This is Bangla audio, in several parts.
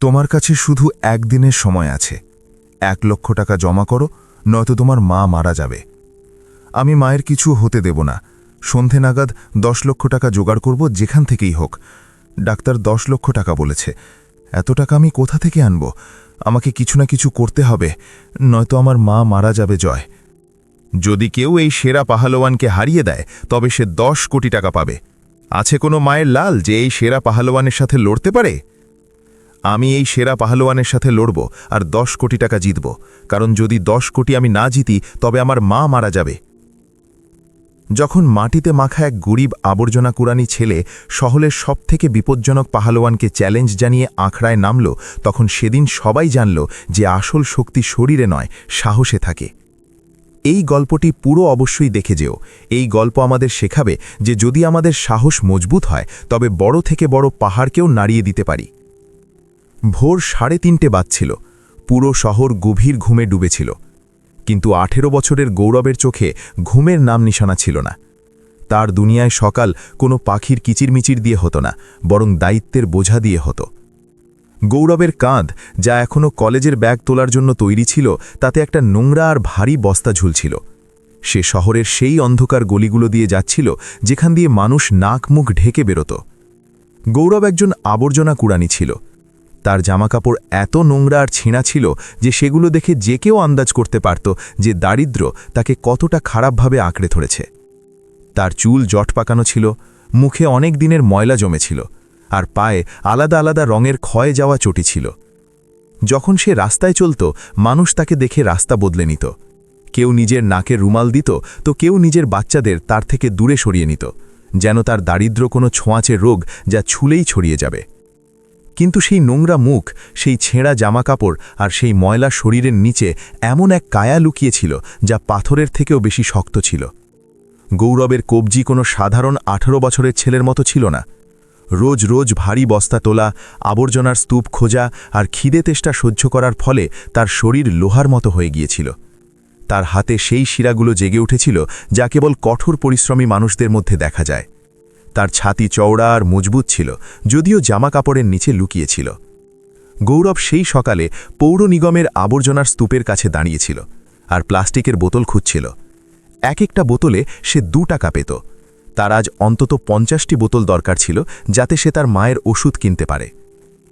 তোমার কাছে শুধু একদিনের সময় আছে। এক লক্ষ টাকা জমা করো, নয়তো তোমার মা মারা যাবে। আমি মায়ের কিছু হতে দেব না। সন্ধে নাগাদ দশ লক্ষ টাকা জোগাড় করব যেখান থেকেই হোক। ডাক্তার দশ লক্ষ টাকা বলেছে। এত টাকা আমি কোথা থেকে আনব? আমাকে কিছু না কিছু করতে হবে, নয়তো আমার মা মারা যাবে জয়। যদি কেউ এই সেরা পাহালোয়ানকে হারিয়ে দেয়, তবে সে দশ কোটি টাকা পাবে। আছে কোনো মায়ের লাল যে এই সেরা পাহালোয়ানের সাথে লড়তে পারে? আমি এই সেরা পাহলোয়ানের সাথে লড়ব আর দশ কোটি টাকা জিতব। কারণ যদি দশ কোটি আমি না জিতি, তবে আমার মা মারা যাবে। যখন মাটিতে মাখা এক গরিব আবর্জনা কুরানি ছেলে শহরের সবথেকে বিপজ্জনক পাহালোয়ানকে চ্যালেঞ্জ জানিয়ে আখড়ায় নামল, তখন সেদিন সবাই জানল যে আসল শক্তি শরীরে নয়, সাহসে থাকে। এই গল্পটি পুরো অবশ্যই দেখে যেও। এই গল্প আমাদের শেখাবে যে যদি আমাদের সাহস মজবুত হয়, তবে বড় থেকে বড় পাহাড়কেও নাড়িয়ে দিতে পারি। ভোর সাড়ে তিনটে বাজছিল। পুরো শহর গভীর ঘুমে ডুবেছিল। কিন্তু আঠেরো বছরের গৌরবের চোখে ঘুমের নাম নিশানা ছিল না। তার দুনিয়ায় সকাল কোনো পাখির কিচিরমিচির দিয়ে হতো না, বরং দায়িত্বের বোঝা দিয়ে হতো। গৌরবের কাঁধ, যা এখনও কলেজের ব্যাগ তোলার জন্য তৈরি ছিল, তাতে একটা নোংরা আর ভারী বস্তা ঝুলছিল। সে শহরের সেই অন্ধকার গলিগুলো দিয়ে যাচ্ছিল, যেখান দিয়ে মানুষ নাক মুখ ঢেকে বেরোত। গৌরব একজন আবর্জনা কুড়ানি ছিল। তার জামাকাপড় এত নোংরা আর ছিঁড়া ছিল যে সেগুলো দেখে যে কেউ আন্দাজ করতে পারত যে দারিদ্র তাকে কতটা খারাপভাবে আঁকড়ে ধরেছে। তার চুল জট পাকানো ছিল, মুখে অনেক দিনের ময়লা জমেছিল, আর পায়ে আলাদা আলাদা রঙের ক্ষয়ে যাওয়া চটি ছিল। যখন সে রাস্তায় চলত, মানুষ তাকে দেখে রাস্তা বদলে নিত। কেউ নিজের নাকের রুমাল দিত, তো কেউ নিজের বাচ্চাদের তার থেকে দূরে সরিয়ে নিত, যেন তার দারিদ্র কোনো ছোঁয়াচে রোগ যা ছুলেই ছড়িয়ে যাবে। কিন্তু সেই নোংরা মুখ, সেই ছেঁড়া জামাকাপড় আর সেই ময়লা শরীরের নিচে এমন এক কায়া লুকিয়েছিল যা পাথরের থেকেও বেশি শক্ত ছিল। গৌরবের কবজি কোনো সাধারণ আঠারো বছরের ছেলের মতো ছিল না। রোজ রোজ ভারী বস্তা তোলা, আবর্জনার স্তূপ খোঁজা আর খিদে তেষ্টা সহ্য করার ফলে তার শরীর লোহার মতো হয়ে গিয়েছিল। তার হাতে সেই শিরাগুলো জেগে উঠেছিল যা কেবল কঠোর পরিশ্রমী মানুষদের মধ্যে দেখা যায়। তার ছাতি চওড়া আর মজবুত ছিল, যদিও জামা কাপড়ের নিচে লুকিয়েছিল। গৌরব সেই সকালে পৌর নিগমের আবর্জনার স্তূপের কাছে দাঁড়িয়েছিল আর প্লাস্টিকের বোতল খুঁজছিল। এক একটা বোতলে সে দু টাকা পেত। তার আজ অন্তত পঞ্চাশটি বোতল দরকার ছিল যাতে সে তার মায়ের ওষুধ কিনতে পারে।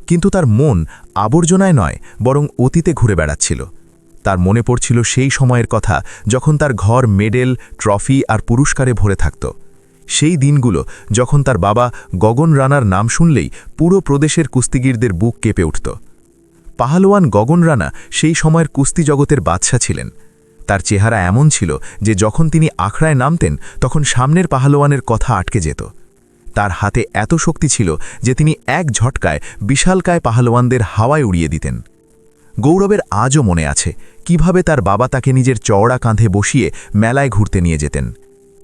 কিন্তু তার মন আবর্জনায় নয়, বরং অতীতে ঘুরে বেড়াচ্ছিল। তার মনে পড়ছিল সেই সময়ের কথা যখন তার ঘর, মেডেল, ট্রফি আর পুরস্কারে ভরে থাকত। সেই দিনগুলো যখন তার বাবা গগন রানার নাম শুনলেই পুরো প্রদেশের কুস্তিগিরদের বুক কেঁপে উঠত। পাহালোয়ান গগন রানা সেই সময়ের কুস্তি জগতের বাদশা ছিলেন। তার চেহারা এমন ছিল যে যখন তিনি আখড়ায় নামতেন তখন সামনের পাহালোয়ানের কথা আটকে যেত। তার হাতে এত শক্তি ছিল যে তিনি এক ঝটকায় বিশালকায় পাহালোয়ানদের হাওয়ায় উড়িয়ে দিতেন। গৌরবের আজও মনে আছে কীভাবে তার বাবা তাকে নিজের চওড়া কাঁধে বসিয়ে মেলায় ঘুরতে নিয়ে যেতেন।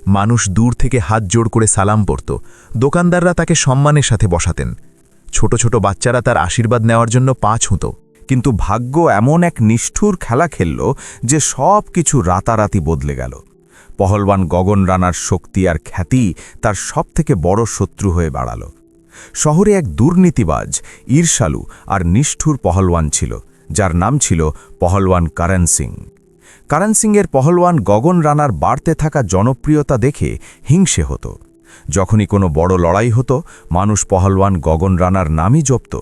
মানুষ দূর থেকে হাত জোড় করে সালাম পরত দোকানদাররা তাকে সম্মানের সাথে বসাতেন। ছোট ছোট বাচ্চারা তার আশীর্বাদ নেওয়ার জন্য পা ছুঁত। কিন্তু ভাগ্য এমন এক নিষ্ঠুর খেলা খেলল যে সব কিছু রাতারাতি বদলে গেল। পহলবান গগন রানার শক্তি আর খ্যাতি তার সবথেকে বড় শত্রু হয়ে বাড়াল। শহরে এক দুর্নীতিবাজ, ঈর্ষালু আর নিষ্ঠুর পহলওয়ান ছিল, যার নাম ছিল পহলওয়ান কারণ সিং। কারণ সিংয়ের পহলওয়ান গগন রানার বাড়তে থাকা জনপ্রিয়তা দেখে হিংসে হতো। যখনই কোনো বড় লড়াই হতো, মানুষ পহলওয়ান গগন রানার নামই জপত।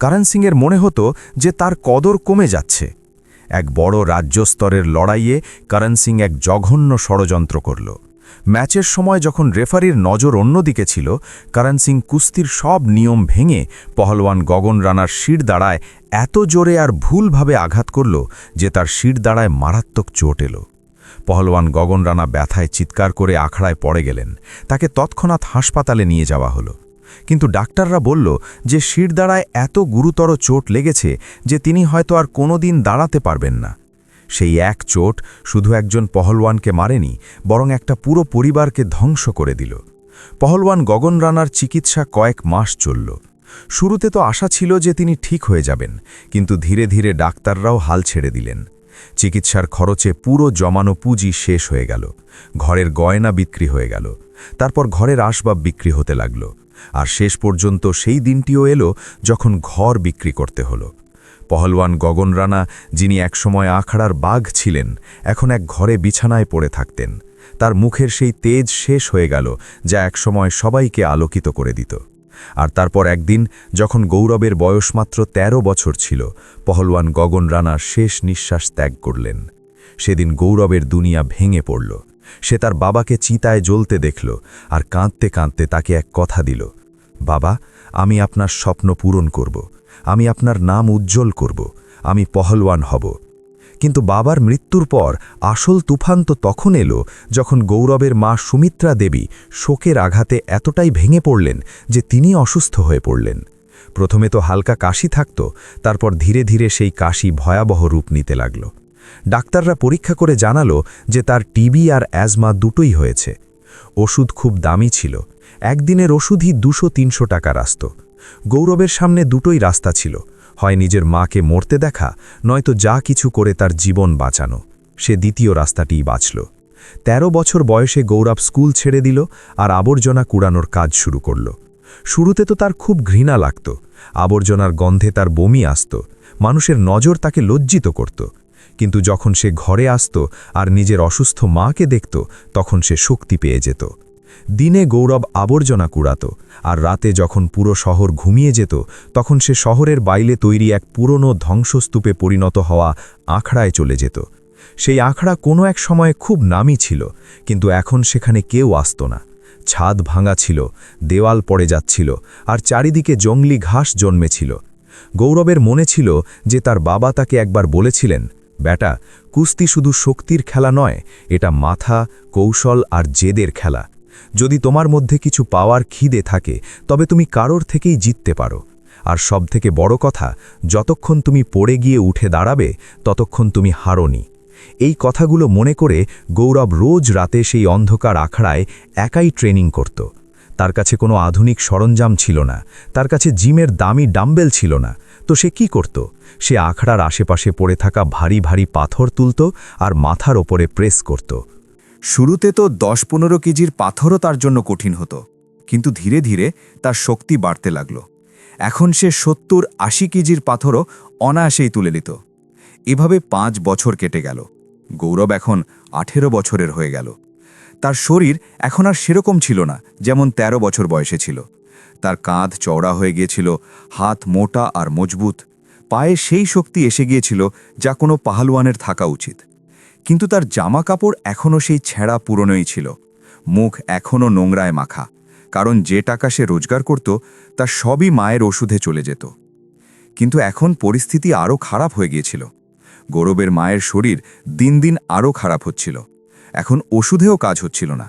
কারণ সিংয়ের মনে হতো যে তার কদর কমে যাচ্ছে। এক বড় রাজ্যস্তরের লড়াইয়ে করণ সিং এক জঘন্য ষড়যন্ত্র করল। ম্যাচের সময় যখন রেফারির নজর অন্যদিকে ছিল, করণ সিং কুস্তির সব নিয়ম ভেঙে পহলওয়ান গগন রানার শির দাঁড়ায় এত জোরে আর ভুলভাবে আঘাত করল যে তার শির দাঁড়ায় মারাত্মক চোট এলো। পহলওয়ান গগন রানা ব্যথায় চিৎকার করে আখড়ায় পড়ে গেলেন। তাকে তৎক্ষণাৎ হাসপাতালে নিয়ে যাওয়া হলো। কিন্তু ডাক্তাররা বলল যে শিরদাঁড়ায় এত গুরুতর চোট লেগেছে যে তিনি হয়তো আর কোনো দিন দাঁড়াতে পারবেন না। সেই এক চোট শুধু একজন পহলওয়ানকে মারেনি, বরং একটা পুরো পরিবারকে ধ্বংস করে দিল। পহলওয়ান গগন রানার চিকিৎসা কয়েক মাস চলল। শুরুতে তো আশা ছিল যে তিনি ঠিক হয়ে যাবেন, কিন্তু ধীরে ধীরে ডাক্তাররাও হাল ছেড়ে দিলেন। চিকিৎসার খরচে পুরো জমানো পুঁজি শেষ হয়ে গেল, ঘরের গয়না বিক্রি হয়ে গেল, তারপর ঘরের আসবাব বিক্রি হতে লাগল, আর শেষ পর্যন্ত সেই দিনটিও এলো যখন ঘর বিক্রি করতে হলো। পহলওয়ান গগন রানা যিনি একসময় আখড়ার বাঘ ছিলেন, এখন এক ঘরে বিছানায় পড়ে থাকতেন। তার মুখের সেই তেজ শেষ হয়ে গেল, যা একসময় সবাইকে আলোকিত করে দিত। আর তারপর একদিন, যখন গৌরবের বয়স মাত্র ১৩ বছর ছিল, পহলওয়ান গগন রানা শেষ নিঃশ্বাস ত্যাগ করলেন। সেদিন গৌরবের দুনিয়া ভেঙে পড়ল। সে তার বাবাকে চিতায় জ্বলতে দেখল আর কাঁদতে কাঁদতে তাকে এক কথা দিল, বাবা, আমি আপনার স্বপ্ন পূরণ করব। আমি আপনার নাম উজ্জ্বল করব, আমি পহলওয়ান হব। কিন্তু বাবার মৃত্যুর পর আসল তুফান তো তখন এলো যখন গৌরবের মা সুমিত্রা দেবী শোকের আঘাতে এতটাই ভেঙে পড়লেন যে তিনি অসুস্থ হয়ে পড়লেন। প্রথমে তো হালকা কাশি থাকত, তারপর ধীরে ধীরে সেই কাশি ভয়াবহ রূপ নিতে লাগল। ডাক্তাররা পরীক্ষা করে জানালো যে তার টিবি আর অ্যাজমা দুটোই হয়েছে। ওষুধ খুব দামি ছিল, একদিনের ওষুধই দুশো তিনশো টাকার আসত। গৌরবের সামনে দুটোই রাস্তা ছিল, হয় নিজের মাকে মরতে দেখা, নয়তো যা কিছু করে তার জীবন বাঁচানো। সে দ্বিতীয় রাস্তাটিই বাঁচল। ১৩ বছর বয়সে গৌরব স্কুল ছেড়ে দিল আর আবর্জনা কুড়ানোর কাজ শুরু করল। শুরুতে তো তার খুব ঘৃণা লাগত, আবর্জনার গন্ধে তার বমি আসত, মানুষের নজর তাকে লজ্জিত করত। কিন্তু যখন সে ঘরে আসত আর নিজের অসুস্থ মাকে দেখত, তখন সে শক্তি পেয়ে যেত। দিনে গৌরব আবর্জনা কুড়াত, আর রাতে যখন পুরো শহর ঘুমিয়ে যেত, তখন সে শহরের বাইলে তৈরি এক পুরনো ধ্বংসস্তূপে পরিণত হওয়া আখড়ায় চলে যেত। সেই আখড়া কোনো এক সময়ে খুব নামি ছিল, কিন্তু এখন সেখানে কেউ আসত না। ছাদ ভাঙা ছিল, দেওয়াল পড়ে যাচ্ছিল, আর চারিদিকে জঙ্গলি ঘাস জন্মেছিল। গৌরবের মনে ছিল যে তার বাবা তাকে একবার বলেছিলেন বেটা কুস্তি শুধু শক্তির খেলা নয়, এটা মাথা, কৌশল আর জেদের খেলা। যদি তোমার মধ্যে কিছু পাওয়ার খিদে থাকে, তবে তুমি কারোর থেকেই জিততে পারো। আর সবথেকে বড় কথা, যতক্ষণ তুমি পড়ে গিয়ে উঠে দাঁড়াবে, ততক্ষণ তুমি হারনি। এই কথাগুলো মনে করে গৌরব রোজ রাতে সেই অন্ধকার আখড়ায় একাই ট্রেনিং করত। তার কাছে কোনো আধুনিক সরঞ্জাম ছিল না, তার কাছে জিমের দামি ডাম্বেল ছিল না। তো সে কি করত? সে আখড়ার আশেপাশে পড়ে থাকা ভারী ভারী পাথর তুলত আর মাথার ওপরে প্রেস করত। শুরুতে তো দশ পনেরো কেজির পাথরও তার জন্য কঠিন হতো, কিন্তু ধীরে ধীরে তার শক্তি বাড়তে লাগল। এখন সে সত্তর আশি কেজির পাথরও অনায়াসেই তুলে নিত। এভাবে পাঁচ বছর কেটে গেল। গৌরব এখন আঠেরো বছরের হয়ে গেল। তার শরীর এখন আর সেরকম ছিল না, যেমন ১৩ বছর বয়সে ছিল। তার কাঁধ চওড়া হয়ে গিয়েছিল, হাত মোটা আর মজবুত। পায়ে সেই শক্তি এসে গিয়েছিল যা কোনো পাহালওয়ানের থাকা উচিত। কিন্তু তার জামা কাপড় এখনও সেই ছেঁড়া পুরনোই ছিল। মুখ এখনও নোংরায় মাখা, কারণ যে টাকা সে রোজগার করত, তা সবই মায়ের ওষুধে চলে যেত। কিন্তু এখন পরিস্থিতি আরও খারাপ হয়ে গিয়েছিল। গৌরবের মায়ের শরীর দিন দিন আরও খারাপ হচ্ছিল। এখন ওষুধেও কাজ হচ্ছিল না।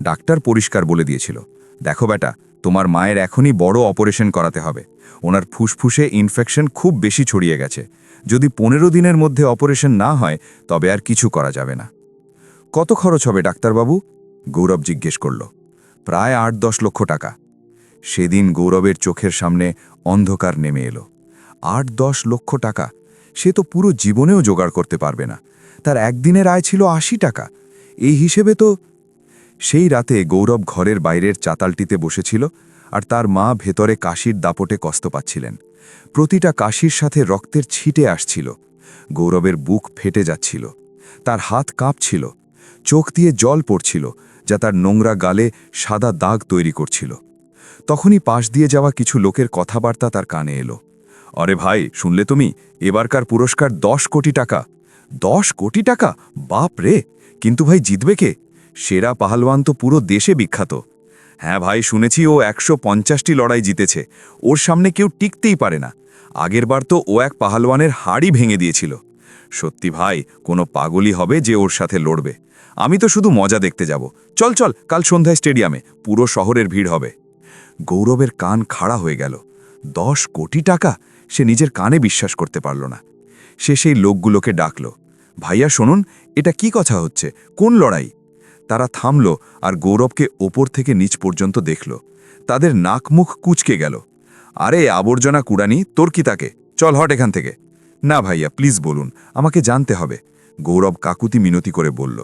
ডাক্তার পরিষ্কার বলে দিয়েছিল, দেখো বেটা, তোমার মায়ের এখনই বড় অপারেশন করাতে হবে। ওনার ফুসফুসে ইনফেকশন খুব বেশি ছড়িয়ে গেছে। যদি পনেরো দিনের মধ্যে অপারেশন না হয়, তবে আর কিছু করা যাবে না। কত খরচ হবে ডাক্তারবাবু? গৌরব জিজ্ঞেস করল। প্রায় আট দশ লক্ষ টাকা। সেদিন গৌরবের চোখের সামনে অন্ধকার নেমে এলো। আট দশ লক্ষ টাকা? সে তো পুরো জীবনেও জোগাড় করতে পারবে না। তার একদিনের আয় ছিল আশি টাকা। এই হিসেবে তো সেই রাতে গৌরব ঘরের বাইরের চাতালটিতে বসেছিল আর তার মা ভেতরে কাশির দাপটে কষ্ট পাচ্ছিলেন। প্রতিটা কাশির সাথে রক্তের ছিটে আসছিল। গৌরবের বুক ফেটে যাচ্ছিল। তার হাত কাঁপছিল। চোখ দিয়ে জল পড়ছিল, যা তার নোংরা গালে সাদা দাগ তৈরি করছিল। তখনই পাশ দিয়ে যাওয়া কিছু লোকের কথাবার্তা তার কানে এলো। অরে ভাই, শুনলে তুমি? এবারকার পুরস্কার দশ কোটি টাকা। দশ কোটি টাকা? বাপ রে কিন্তু ভাই, জিতবে কে? সেরা পাহালওয়ান তো পুরো দেশে বিখ্যাত। হ্যাঁ ভাই, শুনেছি ও একশো পঞ্চাশটি লড়াই জিতেছে। ওর সামনে কেউ টিকতেই পারে না। আগেরবার তো ও এক পাহালওয়ানের হাড়ি ভেঙে দিয়েছিল। সত্যি ভাই, কোনো পাগলই হবে যে ওর সাথে লড়বে। আমি তো শুধু মজা দেখতে যাব। চল চল, কাল সন্ধ্যায় স্টেডিয়ামে। পুরো শহরের ভিড় হবে। গৌরবের কান খাড়া হয়ে গেল। দশ কোটি টাকা? সে নিজের কানে বিশ্বাস করতে পারল না। সে সেই লোকগুলোকে ডাকল। ভাইয়া, শুনুন, এটা কি কথা হচ্ছে? কোন লড়াই? তারা থামল আর গৌরবকে ওপর থেকে নিচ পর্যন্ত দেখল। তাদের নাক মুখ কুচকে গেল। আরে, আবর্জনা কুড়ানি, তোর কি তাকে? চল হট এখান থেকে। না ভাইয়া, প্লিজ বলুন, আমাকে জানতে হবে। গৌরব কাকুতি মিনতি করে বলল।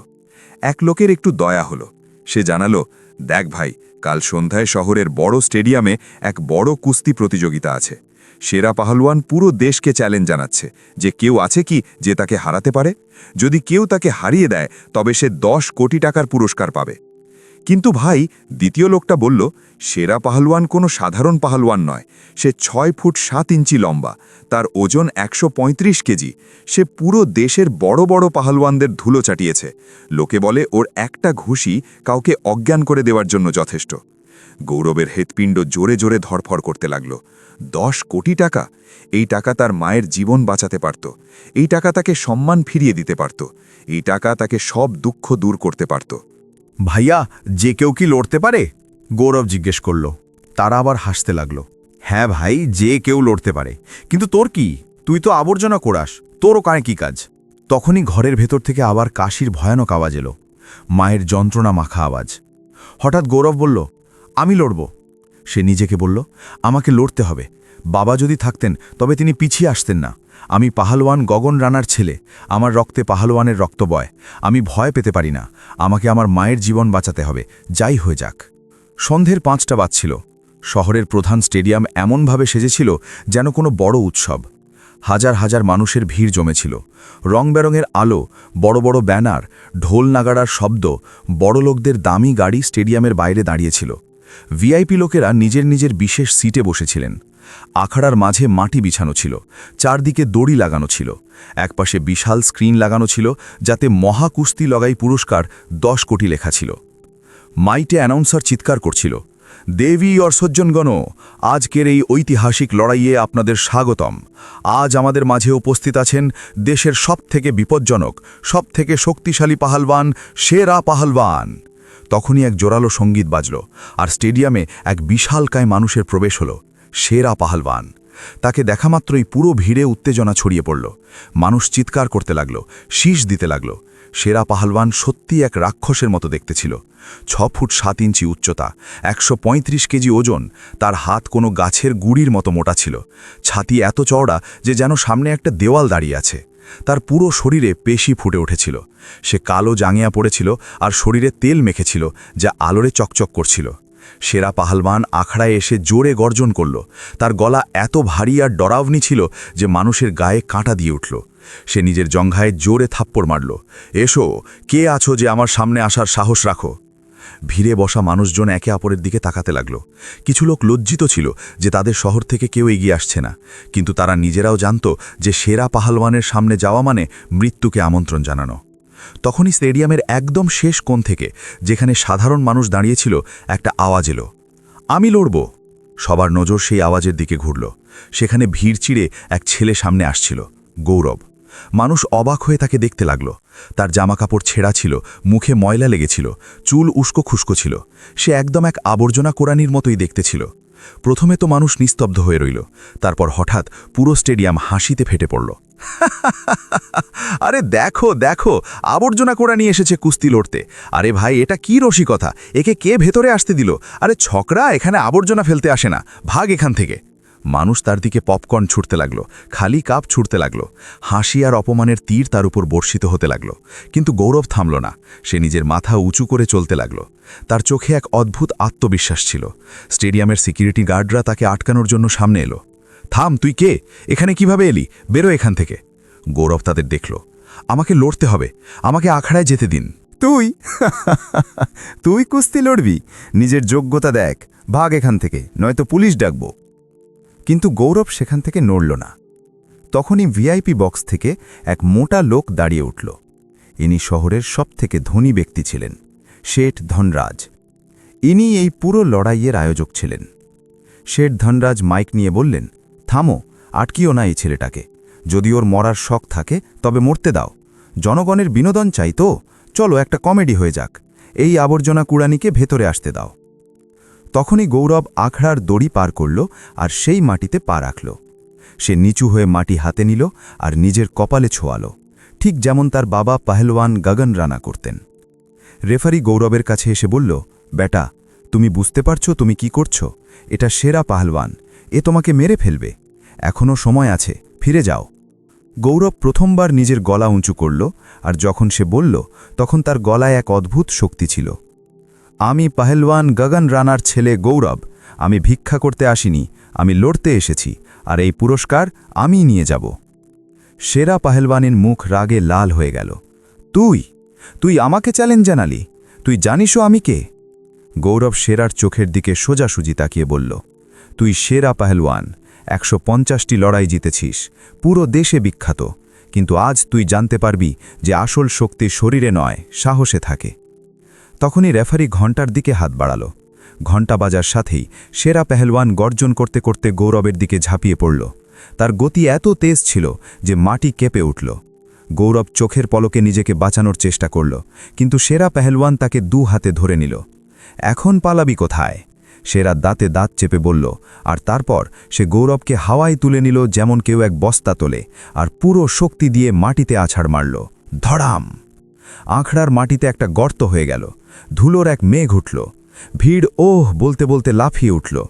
এক লোকের একটু দয়া হলো। সে জানালো, দেখ ভাই, কাল সন্ধ্যায় শহরের বড় স্টেডিয়ামে এক বড় কুস্তি প্রতিযোগিতা আছে। সেরা পাহলওয়ান পুরো দেশকে চ্যালেঞ্জ জানাচ্ছে। যে কেউ আছে কি যে তাকে হারাতে পারে? যদি কেউ তাকে হারিয়ে দেয়, তবে সে দশ কোটি টাকার পুরস্কার পাবে। কিন্তু ভাই, দ্বিতীয় লোকটা বলল, সেরা পাহলওয়ান কোনো সাধারণ পাহলওয়ান নয়। সে ছয় ফুট সাত ইঞ্চি লম্বা, তার ওজন একশো পঁয়ত্রিশ কেজি। সে পুরো দেশের বড় বড় পাহলওয়ানদের ধুলো চাটিয়েছে। লোকে বলে ওর একটা ঘুষি কাউকে অজ্ঞান করে দেওয়ার জন্য যথেষ্ট। গৌরবের হৃৎপিণ্ড জোরে জোরে ধরফর করতে লাগল। দশ কোটি টাকা? এই টাকা তার মায়ের জীবন বাঁচাতে পারত। এই টাকা তাকে সম্মান ফিরিয়ে দিতে পারত। এই টাকা তাকে সব দুঃখ দূর করতে পারত। ভাইয়া, যে কেউ কি লড়তে পারে? গৌরব জিজ্ঞেস করল। তারা আবার হাসতে লাগল। হ্যাঁ ভাই, যে কেউ লড়তে পারে। কিন্তু তোর কি? তুই তো আবর্জনা কোরাস। তোরও কানে কি কাজ? তখনই ঘরের ভেতর থেকে আবার কাশির ভয়ানক আওয়াজ এলো। মায়ের যন্ত্রণা মাখা আওয়াজ। হঠাৎ গৌরব বলল আমি লড়ব। সে নিজেকে বলল, আমাকে লড়তে হবে। বাবা যদি থাকতেন, তবে তিনি পিছিয়ে আসতেন না। আমি পাহালওয়ান গগন রানার ছেলে। আমার রক্তে পাহালওয়ানের রক্ত বয়। আমি ভয় পেতে পারি না। আমাকে আমার মায়ের জীবন বাঁচাতে হবে। যাই হয়ে যাক। সন্ধ্যের পাঁচটা বাজছিল। শহরের প্রধান স্টেডিয়াম এমনভাবে সেজেছিল যেন কোনো বড় উৎসব। হাজার হাজার মানুষের ভিড় জমেছিল। রং বেরঙের আলো, বড় বড় ব্যানার, ঢোল নাগাড়ার শব্দ বড় লোকদের দামি গাড়ি স্টেডিয়ামের বাইরে দাঁড়িয়েছিল। ভিআইপি লোকেরা নিজের নিজের বিশেষ সিটে বসেছিলেন। আখাড়ার মাঝে মাটি বিছানো ছিল, চারদিকে দড়ি লাগানো ছিল, একপাশে বিশাল স্ক্রিন লাগানো ছিল যাতে মহাকুস্তি লগাই পুরস্কার দশ কোটি লেখা ছিল। মাইটে অ্যানাউন্সার চিৎকার করছিল, দেবী অর সজ্জনগণ আজকের এই ঐতিহাসিক লড়াইয়ে আপনাদের স্বাগতম। আজ আমাদের মাঝে উপস্থিত আছেন দেশের সবথেকে বিপজ্জনক, সবথেকে শক্তিশালী পাহালবান, সেরা পাহালবান। তখনই এক জোরালো সংগীত বাজল আর স্টেডিয়ামে এক বিশালকায় মানুষের প্রবেশ হলো, সেরা পাহালবান। তাকে দেখামাত্রই পুরো ভিড়ে উত্তেজনা ছড়িয়ে পড়ল। মানুষ চিৎকার করতে লাগল, শীষ দিতে লাগল। সেরা পাহালবান সত্যি এক রাক্ষসের মতো দেখতে ছিল। ছ ফুট সাত ইঞ্চি উচ্চতা, একশো পঁয়ত্রিশ কেজি ওজন, তার হাত কোনো গাছের গুড়ির মতো মোটা ছিল। ছাতি এত চওড়া যে যেন সামনে একটা দেওয়াল দাঁড়িয়ে আছে। তার পুরো শরীরে পেশি ফুটে উঠেছিল। সে কালো জাঙিয়া পড়েছিল আর শরীরে তেল মেখেছিল, যা আলোরে চকচক করছিল। সেরা পাহালবান আখড়ায় এসে জোরে গর্জন করল। তার গলা এত ভারী আর ডরাবনি ছিল যে মানুষের গায়ে কাঁটা দিয়ে উঠল। সে নিজের জঙ্ঘায় জোরে থাপ্পড় মারল। এসো, কে আছো যে আমার সামনে আসার সাহস রাখো? ভিড়ে বসা মানুষজন একে অপরের দিকে তাকাতে লাগল। কিছু লোক লজ্জিত ছিল যে তাদের শহর থেকে কেউ এগিয়ে আসছে না। কিন্তু তারা নিজেরাও জানত যে সেরা পাহালওয়ানের সামনে যাওয়া মানে মৃত্যুকে আমন্ত্রণ জানানো। তখনই স্টেডিয়ামের একদম শেষ কোণ থেকে যেখানে সাধারণ মানুষ দাঁড়িয়েছিল, একটা আওয়াজ এলো। আমি লড়ব। সবার নজর সেই আওয়াজের দিকে ঘুরল। সেখানে ভিড় চিড়ে এক ছেলে সামনে আসছিল, গৌরব। মানুষ অবাক হয়ে তাকে দেখতে লাগল। তার জামাকাপড় ছেঁড়া ছিল, মুখে ময়লা লেগেছিল, চুল উস্কো খুস্কো ছিল। সে একদম এক আবর্জনা কোরআনির মতোই দেখতে ছিল। প্রথমে তো মানুষ নিস্তব্ধ হয়ে রইল, তারপর হঠাৎ পুরো স্টেডিয়াম হাসিতে ফেটে পড়ল। আরে দেখো দেখো, আবর্জনা কোড়া নিয়ে এসেছে কুস্তি লড়তে। আরে ভাই, এটা কি রসিকতা? একে কে ভেতরে আসতে দিল? আরে ছকরা, এখানে আবর্জনা ফেলতে আসে না। ভাগ এখান থেকে। মানুষ তার দিকে পপকর্ন ছুটতে লাগল, খালি কাপ ছুটতে লাগল, হাসি আর অপমানের তীর তার উপর বর্ষিত হতে লাগল। কিন্তু গৌরব থামল না, সে নিজের মাথা উঁচু করে চলতে লাগল। তার চোখে এক অদ্ভুত আত্মবিশ্বাস ছিল। স্টেডিয়ামের সিকিউরিটি গার্ডরা তাকে আটকানোর জন্য সামনে এলো। থাম, তুই কে? এখানে কীভাবে এলি? বেরো এখান থেকে। গৌরব তাদের দেখল। আমাকে লড়তে হবে। আমাকে আখড়ায় যেতে দিন। তুই? তুই কুস্তি লড়বি? নিজের যোগ্যতা দেখ। ভাগ এখান থেকে, নয়তো পুলিশ ডাকব। কিন্তু গৌরব সেখান থেকে নড়ল না। তখনই ভিআইপি বক্স থেকে এক মোটা লোক দাঁড়িয়ে উঠল। ইনি শহরের সবথেকে ধনী ব্যক্তি ছিলেন, শেঠ ধনরাজ। ইনি এই পুরো লড়াইয়ের আয়োজক ছিলেন। শেঠ ধনরাজ মাইক নিয়ে বললেন, থামো, আটকিও না এই ছেলেটাকে। যদি ওর মরার শখ থাকে, তবে মরতে দাও। জনগণের বিনোদন চাই তো। চলো একটা কমেডি হয়ে যাক। এই আবর্জনা কুড়ানিকে ভেতরে আসতে দাও। তখনই গৌরব আখড়ার দড়ি পার করল আর সেই মাটিতে পা রাখল। সে নিচু হয়ে মাটি হাতে নিল আর নিজের কপালে ছোয়ালো, ঠিক যেমন তার বাবা পাহলওয়ান গগন রানা করতেন। রেফারি গৌরবের কাছে এসে বলল, বেটা, তুমি বুঝতে পারছ তুমি কি করছ? এটা সেরা পাহলওয়ান, এ তোমাকে মেরে ফেলবে। এখনও সময় আছে, ফিরে যাও। গৌরব প্রথমবার নিজের গলা উঁচু করল আর যখন সে বলল, তখন তার গলায় এক অদ্ভুত শক্তি ছিল। আমি পাহেলওয়ান গগন রানার ছেলে গৌরব। আমি ভিক্ষা করতে আসিনি, আমি লড়তে এসেছি, আর এই পুরস্কার আমি নিয়ে যাব। সেরা পাহেলওয়ানের মুখ রাগে লাল হয়ে গেল। তুই? তুই আমাকে চ্যালেঞ্জ জানালি? তুই জানিসও আমি কে? গৌরব সেরার চোখের দিকে সোজাসুজি তাকিয়ে বলল, তুই সেরা পাহেলওয়ান, একশো পঞ্চাশটি লড়াই জিতেছিস, পুরো দেশে বিখ্যাত, কিন্তু আজ তুই জানতে পারবি যে আসল শক্তি শরীরে নয়, সাহসে থাকে। তখনই রেফারি ঘণ্টার দিকে হাত বাড়াল। ঘণ্টা বাজার সাথেই সেরা পেহলওয়ান গর্জন করতে করতে গৌরবের দিকে ঝাঁপিয়ে পড়ল। তার গতি এত তেজ ছিল যে মাটি কেঁপে উঠল। গৌরব চোখের পলকে নিজেকে বাঁচানোর চেষ্টা করল, কিন্তু সেরা পেহলওয়ান তাকে দু হাতে ধরে নিল। এখন পালাবি কোথায়? সেরা দাঁতে দাঁত চেপে বলল, আর তারপর সে গৌরবকে হাওয়ায় তুলে নিল যেমন কেউ এক বস্তা তোলে, আর পুরো শক্তি দিয়ে মাটিতে আছাড় মারল। ধড়াম! আঁখড়ার মাটিতে একটা গর্ত হয়ে গেল। ধুলোর এক মেঘ উঠল। ভিড় ওহ বলতে বলতে লাফিয়ে উঠল।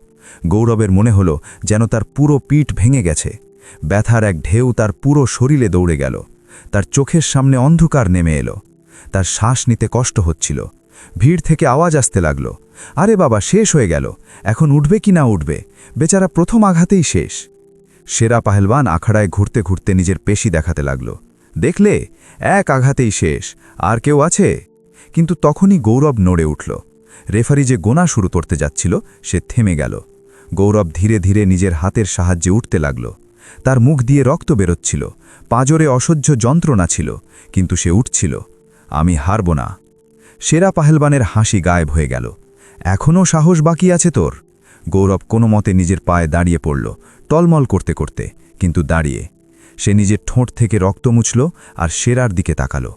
গৌরবের মনে হল যেন তার পুরো পিঠ ভেঙে গেছে। ব্যথার এক ঢেউ তার পুরো শরীরে দৌড়ে গেল। তার চোখের সামনে অন্ধকার নেমে এলো। তার শ্বাস নিতে কষ্ট হচ্ছিল। ভিড় থেকে আওয়াজ আসতে লাগল। আরে বাবা, শেষ হয়ে গেল। এখন উঠবে কি না উঠবে? বেচারা প্রথম আঘাতেই শেষ। সেরা পাহেলবান আখড়ায় ঘুরতে ঘুরতে নিজের পেশি দেখাতে লাগল। দেখলে, এক আঘাতেই শেষ। আর কেউ আছে? কিন্তু তখনই গৌরব নড়ে উঠল। রেফারি যে গোনা শুরু করতে যাচ্ছিল, সে থেমে গেল। গৌরব ধীরে ধীরে নিজের হাতের সাহায্যে উঠতে লাগল। তার মুখ দিয়ে রক্ত বেরোচ্ছিল। পাঁজরে অসহ্য যন্ত্রণা ছিল, কিন্তু সে উঠছিল। আমি হারব না। সেরা পাহেলবানের হাসি গায়েব হয়ে গেল। এখনও সাহস বাকি আছে তোর? গৌরব কোনো মতে নিজের পায়ে দাঁড়িয়ে পড়ল, টলমল করতে করতে, কিন্তু দাঁড়িয়ে। সে নিজের ঠোঁট থেকে রক্ত মুছল আর সেরার দিকে তাকালো।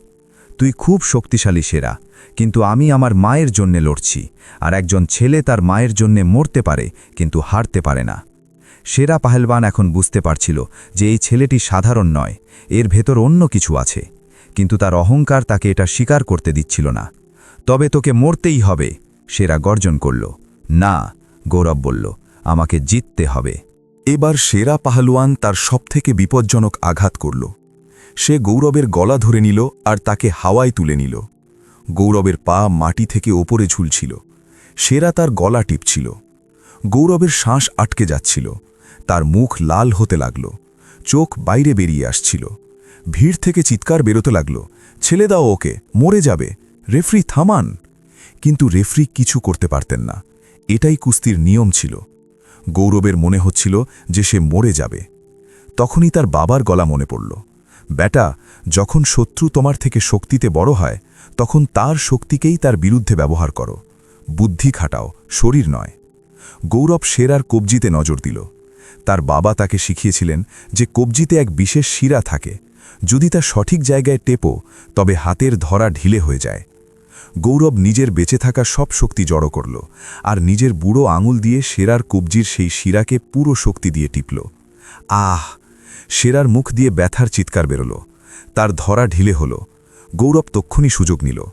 তুই খুব শক্তিশালী সেরা, কিন্তু আমি আমার মায়ের জন্যে লড়ছি, আর একজন ছেলে তার মায়ের জন্যে মরতে পারে, কিন্তু হারতে পারে না। সেরা পাহেলবান এখন বুঝতে পারছিল যে এই ছেলেটি সাধারণ নয়, এর ভেতর অন্য কিছু আছে, কিন্তু তার অহংকার তাকে এটা স্বীকার করতে দিচ্ছিল না। তবে তোকে মরতেই হবে, সেরা গর্জন করল। না, গৌরব বলল, আমাকে জিততে হবে। এবার সেরা পাহালওয়ান তার সবথেকে বিপজ্জনক আঘাত করল। সে গৌরবের গলা ধরে নিল আর তাকে হাওয়ায় তুলে নিল। গৌরবের পা মাটি থেকে ওপরে ঝুলছিল। সেরা তার গলা টিপছিল। গৌরবের শ্বাস আটকে যাচ্ছিল। তার মুখ লাল হতে লাগল। চোখ বাইরে বেরিয়ে আসছিল। ভিড় থেকে চিৎকার বেরোতে লাগল। ছেলে দাও ওকে, মরে যাবে। রেফরি, থামান। কিন্তু রেফরি কিছু করতে পারতেন না। এটাই কুস্তির নিয়ম ছিল। গৌরবের মনে হচ্ছিল যে সে মরে যাবে। তখনই তার বাবার গলা মনে পড়ল। ব্যাটা, যখন শত্রু তোমার থেকে শক্তিতে বড় হয়, তখন তার শক্তিকেই তার বিরুদ্ধে ব্যবহার করো। বুদ্ধি খাটাও, শরীর নয়। গৌরব সেরার কবজিতে নজর দিল। তার বাবা তাকে শিখিয়েছিলেন যে কবজিতে এক বিশেষ শিরা থাকে। যদি তা সঠিক জায়গায় টেপো, তবে হাতের ধরা ঢিলে হয়ে যায়। গৌরব নিজের বেঁচে থাকা সব শক্তি জড়ো করল আর নিজের বুড়ো আঙুল দিয়ে সেরার কবজির সেই শিরাকে পুরো শক্তি দিয়ে টিপল। আহ! সেরার মুখ দিয়ে ব্যথার চিৎকার বেরোল। তার ধরা ঢিলে হল। গৌরব তক্ষুনি সুযোগ নিল।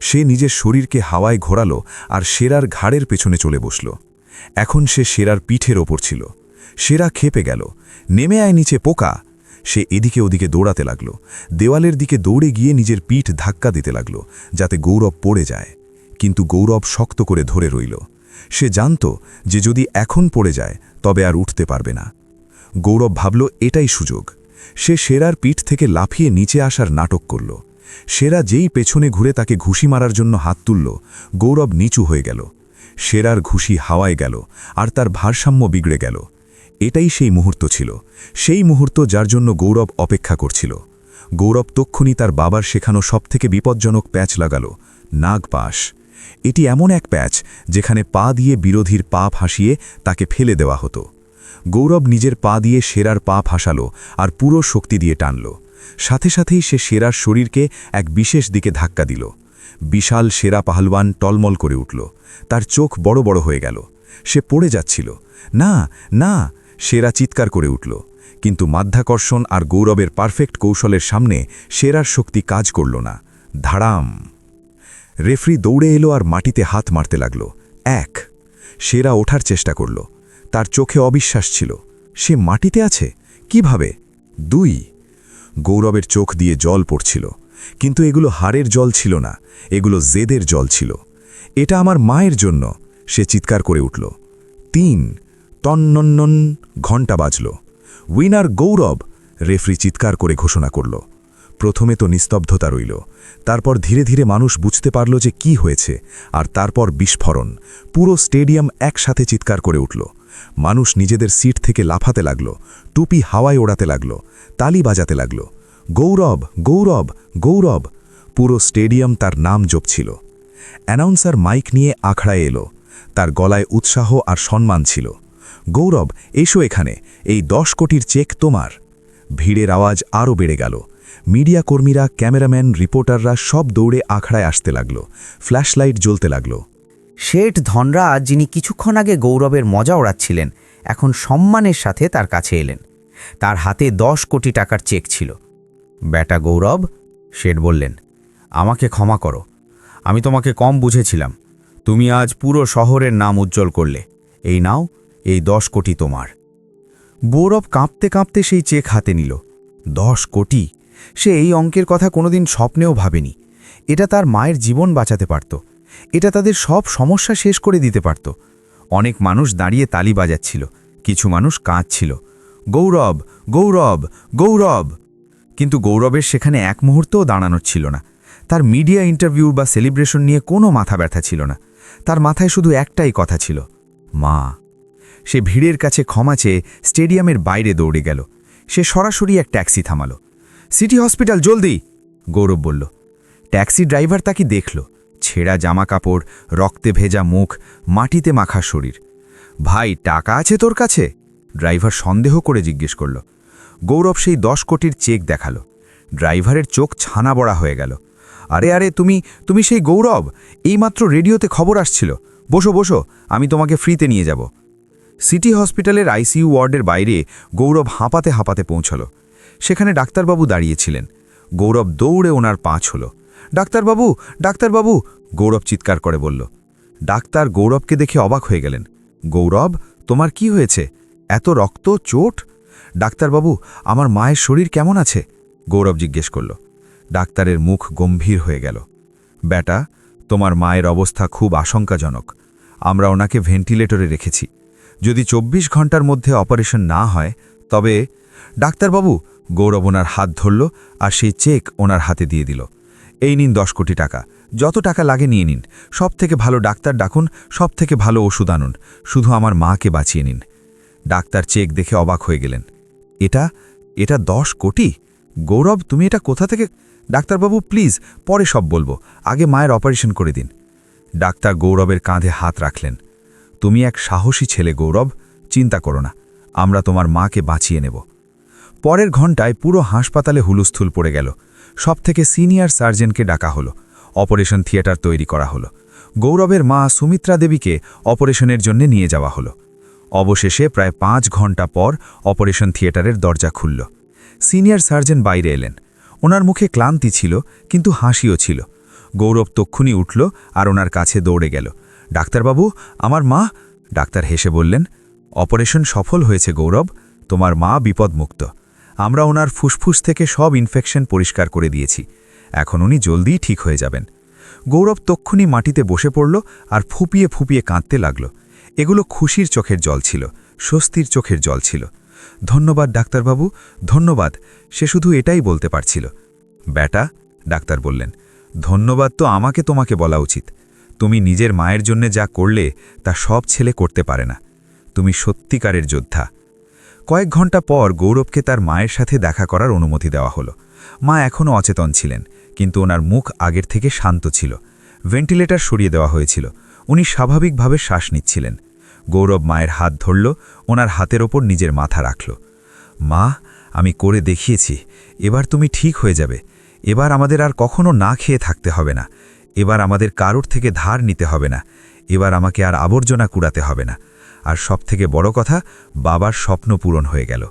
সে নিজের শরীরকে হাওয়ায় ঘোরালো আর সেরার ঘাড়ের পেছনে চলে বসল। এখন সে সেরার পিঠের ওপর ছিল। সেরা খেপে গেল। নেমে আয় নিচে পোকা। সে এদিকে ওদিকে দৌড়াতে লাগল। দেওয়ালের দিকে দৌড়ে গিয়ে নিজের পিঠ ধাক্কা দিতে লাগল, যাতে গৌরব পড়ে যায়। কিন্তু গৌরব শক্ত করে ধরে রইল। সে জানত যে যদি এখন পড়ে যায়, তবে আর উঠতে পারবে না। গৌরব ভাবল এটাই সুযোগ। সে সেরার পিঠ থেকে লাফিয়ে নিচে আসার নাটক করল। সেরা যেই পেছনে ঘুরে তাকে ঘুষি মারার জন্য হাত তুলল, গৌরব নিচু হয়ে গেল। সেরার ঘুষি হাওয়ায় গেল, আর তার ভারসাম্য বিগড়ে গেল। এটাই সেই মুহূর্ত ছিল, সেই মুহূর্ত যার জন্য গৌরব অপেক্ষা করছিল। গৌরব তক্ষুনি তার বাবার শেখানো সবথেকে বিপজ্জনক প্যাচ লাগালো নাগপাশ এটি এমন এক প্যাচ, যেখানে পা দিয়ে বিরোধীর পা ফাঁসিয়ে তাকে ফেলে দেওয়া হতো। গৌরব নিজের পা দিয়ে সেরার পা ফাঁসালো আর পুরো শক্তি দিয়ে টানল। সাথে সাথেই সে সেরার শরীরকে এক বিশেষ দিকে ধাক্কা দিল। বিশাল সেরা পাহলওয়ান টলমল করে উঠল। তার চোখ বড় বড় হয়ে গেল। সে পড়ে যাচ্ছিল। না না, সেরা চিৎকার করে উঠল। কিন্তু মাধ্যাকর্ষণ আর গৌরবের পারফেক্ট কৌশলের সামনে সেরার শক্তি কাজ করল না। ধাড়াম। রেফরি দৌড়ে এলো আর মাটিতে হাত মারতে লাগল। এক। সেরা ওঠার চেষ্টা করল। তার চোখে অবিশ্বাস ছিল। সে মাটিতে আছে? কীভাবে? দুই। গৌরবের চোখ দিয়ে জল পড়ছিল। কিন্তু এগুলো হাড়ের জল ছিল না, এগুলো জেদের জল ছিল। এটা আমার মায়ের জন্য, সে চিৎকার করে উঠল। তিন। তন্নন্নন ঘণ্টা বাজল। উইনার গৌরব, রেফরি চিৎকার করে ঘোষণা করল। প্রথমে তো নিস্তব্ধতা রইল। তারপর ধীরে ধীরে মানুষ বুঝতে পারল যে কি হয়েছে, আর তারপর বিস্ফোরণ। পুরো স্টেডিয়াম একসাথে চিৎকার করে উঠল। মানুষ নিজেদের সিট থেকে লাফাতে লাগল, টুপি হাওয়ায় ওড়াতে লাগল, তালি বাজাতে লাগল। গৌরব গৌরব গৌরব! পুরো স্টেডিয়াম তার নাম জপছিল। অ্যানাউন্সার মাইক নিয়ে আখড়ায় এলো। তার গলায় উৎসাহ আর সম্মান ছিল। গৌরব, এসো এখানে, এই দশ কোটির চেক তোমার। ভিড়ের আওয়াজ আরও বেড়ে গেল। মিডিয়া কর্মীরা, ক্যামেরাম্যান, রিপোর্টাররা সব দৌড়ে আখড়ায় আসতে লাগল। ফ্ল্যাশলাইট জ্বলতে লাগল। শেঠ ধনরাজ যিনি কিছুক্ষণ আগে গৌরবের মজা ওড়াচ্ছিলেন, এখন সম্মানের সাথে তার কাছে এলেন। তার হাতে দশ কোটি টাকার চেক ছিল। বেটা গৌরব, শেঠ বললেন, আমাকে ক্ষমা করো। আমি তোমাকে কম বুঝেছিলাম। তুমি আজ পুরো শহরের নাম উজ্জ্বল করলে। এই নাও, এই দশ কোটি তোমার। গৌরব কাঁপতে কাঁপতে সেই চেক হাতে নিল। দশ কোটি? সে এই অঙ্কের কথা কোনোদিন স্বপ্নেও ভাবেনি। এটা তার মায়ের জীবন বাঁচাতে পারত। এটা তাদের সব সমস্যা শেষ করে দিতে পারত। অনেক মানুষ দাঁড়িয়ে তালি বাজাচ্ছিল, কিছু মানুষ কাঁদছিল। গৌরব গৌরব গৌরব! কিন্তু গৌরবের সেখানে এক মুহূর্তও দাঁড়ানোর ছিল না। তার মিডিয়া ইন্টারভিউ বা সেলিব্রেশন নিয়ে কোনো মাথা ব্যথা ছিল না। তার মাথায় শুধু একটাই কথা ছিল, মা। সে ভিড়ের কাছে ক্ষমা চেয়ে স্টেডিয়ামের বাইরে দৌড়ে গেল। সে সরাসরি এক ট্যাক্সি থামালো। সিটি হসপিটাল, জলদি! গৌরব বলল। ট্যাক্সি ড্রাইভার তাকে দেখল। ছেঁড়া জামা কাপড় রক্তে ভেজা মুখ, মাটিতে মাখা শরীর। ভাই, টাকা আছে তোর কাছে? ড্রাইভার সন্দেহ করে জিজ্ঞেস করল। গৌরব সেই দশ কোটির চেক দেখাল। ড্রাইভারের চোখ ছানা বড়া হয়ে গেল। আরে আরে, তুমি তুমি সেই গৌরব? এইমাত্র রেডিওতে খবর আসছিল। বসো বসো, আমি তোমাকে ফ্রিতে নিয়ে যাব। সিটি হসপিটালের আইসিইউ ওয়ার্ডের বাইরে গৌরব হাঁপাতে হাঁপাতে পৌঁছল। সেখানে ডাক্তারবাবু দাঁড়িয়েছিলেন গৌরব দৌড়ে ওনার পাঁচ হল ডাক্তারবাবু ডাক্তারবাবু গৌরব চিৎকার করে বলল, ডাক্তার গৌরবকে দেখে অবাক হয়ে গেলেন। গৌরব, তোমার কি হয়েছে? এত রক্ত, চোট? ডাক্তারবাবু, আমার মায়ের শরীর কেমন আছে? গৌরব জিজ্ঞেস করল, ডাক্তারের মুখ গম্ভীর হয়ে গেল। বেটা তোমার মায়ের অবস্থা খুব আশঙ্কাজনক। আমরা ওনাকে ভেন্টিলেটরে রেখেছি। যদি ২৪ ঘণ্টার মধ্যে অপারেশন না হয়, তবে ডাক্তারবাবু, গৌরব ওনার হাত ধরল আর সেই চেক ওনার হাতে দিয়ে দিল। এই নিন দশ কোটি টাকা। যত টাকা লাগে নিয়ে নিন। সব থেকে ভালো ডাক্তার ডাকুন সব থেকে ভালো ওষুধ আনুন। শুধু আমার মাকে বাঁচিয়ে নিন। ডাক্তার চেক দেখে অবাক হয়ে গেলেন। এটা এটা দশ কোটি? গৌরব, তুমি এটা কোথা থেকে? ডাক্তারবাবু, প্লিজ, পরে সব বলব। আগে মায়ের অপারেশন করে দিন। ডাক্তার গৌরবের কাঁধে হাত রাখলেন। তুমি এক সাহসী ছেলে, গৌরব, চিন্তা করো না। আমরা তোমার মাকে বাঁচিয়ে নেব। পরের ঘণ্টায় পুরো হাসপাতালে হুলুস্থুল পড়ে গেল। সব থেকে সিনিয়র সার্জনকে ডাকা হলো। অপারেশন থিয়েটার তৈরি করা হলো। গৌরবের মা সুমিত্রা দেবীকে অপারেশনের জন্য নিয়ে যাওয়া হলো। অবশেষে প্রায় পাঁচ ঘণ্টা পর অপারেশন থিয়েটারের দরজা খুলল। সিনিয়র সার্জন বাইরে এলেন। ওনার মুখে ক্লান্তি ছিল, কিন্তু হাসিও ছিল। গৌরব তক্ষুনি উঠল আর ওনার কাছে দৌড়ে গেল। ডাক্তারবাবু, আমার মা? ডাক্তার হেসে বললেন, অপারেশন সফল হয়েছে গৌরব। তোমার মা বিপদমুক্ত। আমরা ওনার ফুসফুস থেকে সব ইনফেকশন পরিষ্কার করে দিয়েছি। এখন উনি জলদিই ঠিক হয়ে যাবেন। গৌরব তক্ষুনি মাটিতে বসে পড়ল আর ফুপিয়ে ফুপিয়ে কাঁদতে লাগল। এগুলো খুশির চোখের জল ছিল, স্বস্তির চোখের জল ছিল। ধন্যবাদ, ডাক্তারবাবু, ধন্যবাদ, সে শুধু এটাই বলতে পারছিল। বেটা ডাক্তার বললেন, ধন্যবাদ তো আমাকে তোমাকে বলা উচিত। তুমি নিজের মায়ের জন্য যা করলে তা সব ছেলে করতে পারে না। তুমি সত্যিকারের যোদ্ধা। কয়েক ঘণ্টা পর গৌরবকে তার মায়ের সাথে দেখা করার অনুমতি দেওয়া হলো। মা এখনও অচেতন ছিলেন। কিন্তু ওনার মুখ আগের থেকে শান্ত ছিল। ভেন্টিলেটর সরিয়ে দেওয়া হয়েছিল। উনি স্বাভাবিকভাবে শ্বাস নিচ্ছিলেন। গৌরব মায়ের হাত ধরল, ওনার হাতের ওপর নিজের মাথা রাখল। মা, আমি করে দেখিয়েছি। এবার তুমি ঠিক হয়ে যাবে। এবার আমাদের আর কখনো না খেয়ে থাকতে হবে না। এবার আমাদের কারোর থেকে ধার নিতে হবে না। এবার আমাকে আর আবর্জনা কুড়াতে হবে না। আর সবথেকে বড় কথা, বাবার স্বপ্ন পূরণ হয়ে গেল।